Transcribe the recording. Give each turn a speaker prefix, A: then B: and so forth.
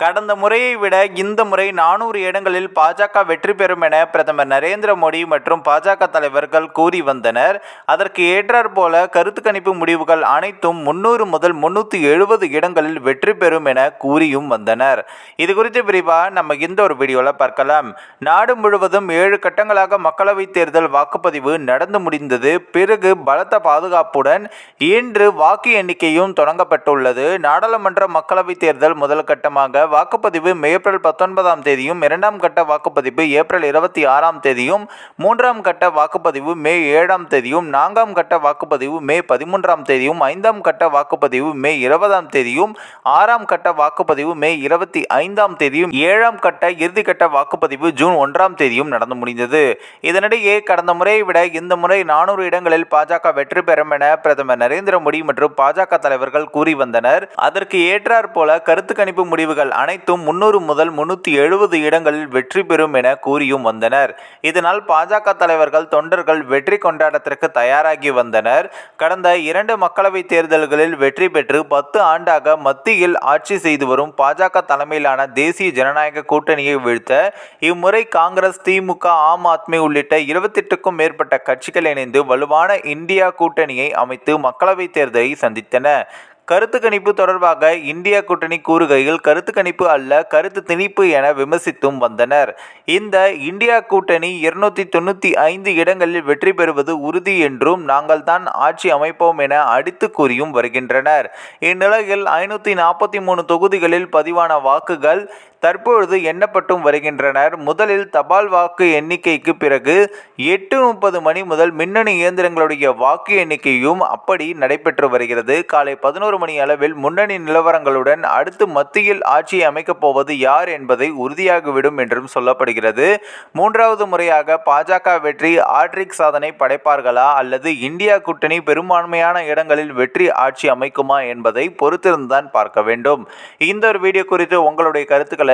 A: கடந்த முறையை விட இந்த முறை நானூறு இடங்களில் பாஜக வெற்றி பெறும் என பிரதமர் நரேந்திர மோடி மற்றும் பாஜக தலைவர்கள் கூறி வந்தனர் அதற்கு ஏற்றார் போல கருத்து கணிப்பு முடிவுகள் அனைத்தும் முன்னூறு முதல் முன்னூற்றி எழுபது இடங்களில் வெற்றி பெறும் என கூறியும் வந்தனர் இது குறித்து விரிவாக நம்ம இந்த ஒரு வீடியோவில் பார்க்கலாம் நாடு முழுவதும் ஏழு கட்டங்களாக மக்களவைத் தேர்தல் வாக்குப்பதிவு நடந்து முடிந்தது பிறகு பலத்த பாதுகாப்புடன் இன்று வாக்கு எண்ணிக்கையும் தொடங்கப்பட்டுள்ளது நாடாளுமன்ற மக்களவைத் தேர்தல் முதல் கட்டமாக வாக்குப்பதிவு ஏப்ரல் பத்தொன்பதாம் தேதியும் இரண்டாம் கட்ட வாக்குப்பதிவு ஏப்ரல் இருபத்தி ஆறாம் தேதியும் மூன்றாம் கட்ட வாக்குப்பதிவு மே ஏழாம் தேதியும் நான்காம் கட்ட வாக்குப்பதிவு மே பதிமூன்றாம் தேதியும் ஐந்தாம் கட்ட வாக்குப்பதிவு மே இருபதாம் தேதியும் ஆறாம் கட்ட வாக்குப்பதிவு மே இருபத்தி ஐந்தாம் தேதியும் ஏழாம் கட்ட இறுதிக்கட்ட வாக்குப்பதிவு ஜூன் ஒன்றாம் தேதியும் நடந்து முடிந்தது இதனிடையே கடந்த முறையை விட இந்த முறை நானூறு இடங்களில் பாஜக வெற்றி பெறும் என பிரதமர் நரேந்திர மோடி மற்றும் பாஜக தலைவர்கள் கூறி வந்தனர் அதற்கு ஏற்றாற்போல கருத்து கணிப்பு முடிவுகள் அனைத்தும் முன்னூறு முதல் முன்னூற்றி எழுபது இடங்களில் வெற்றி பெறும் என கூறியும் வந்தனர் இதனால் பாஜக தலைவர்கள் தொண்டர்கள் வெற்றி கொண்டாடத்திற்கு தயாராகி வந்தனர் கடந்த இரண்டு மக்களவைத் தேர்தல்களில் வெற்றி பெற்று பத்து ஆண்டாக மத்தியில் ஆட்சி செய்து வரும் பாஜக தலைமையிலான தேசிய ஜனநாயக கூட்டணியை வீழ்த்த இம்முறை காங்கிரஸ் திமுக ஆம் ஆத்மி உள்ளிட்ட இருபத்தெட்டுக்கும் மேற்பட்ட கட்சிகள் இணைந்து வலுவான இந்தியா கூட்டணியை அமைத்து மக்களவைத் தேர்தலை சந்தித்தன கருத்து கணிப்பு தொடர்பாக இந்தியா கூட்டணி கூறுகையில் கருத்து கணிப்பு அல்ல கருத்து திணிப்பு என விமர்சித்தும் வந்தனர் இந்த இந்தியா கூட்டணி இருநூத்தி தொண்ணூற்றி ஐந்து இடங்களில் வெற்றி பெறுவது உறுதி என்றும் நாங்கள் தான் ஆட்சி அமைப்போம் என அடித்து கூறியும் வருகின்றனர் இந்நிலையில் ஐநூற்றி நாற்பத்தி மூணு தொகுதிகளில் பதிவான வாக்குகள் தற்பொழுது எண்ணப்பட்டும் வருகின்றனர் முதலில் தபால் வாக்கு எண்ணிக்கைக்கு பிறகு எட்டு முப்பது மணி முதல் மின்னணு இயந்திரங்களுடைய வாக்கு எண்ணிக்கையும் அப்படி நடைபெற்று வருகிறது காலை பதினோரு மணி அளவில் முன்னணி நிலவரங்களுடன் அடுத்து மத்தியில் ஆட்சி அமைக்கப் போவது யார் என்பதை உறுதியாகிவிடும் என்றும் சொல்லப்படுகிறது மூன்றாவது முறையாக பாஜக வெற்றி ஆட்ரிக் சாதனை படைப்பார்களா அல்லது இந்தியா கூட்டணி பெரும்பான்மையான இடங்களில் வெற்றி ஆட்சி அமைக்குமா என்பதை பொறுத்திருந்துதான் பார்க்க வேண்டும் இந்த ஒரு வீடியோ குறித்து உங்களுடைய கருத்துக்களை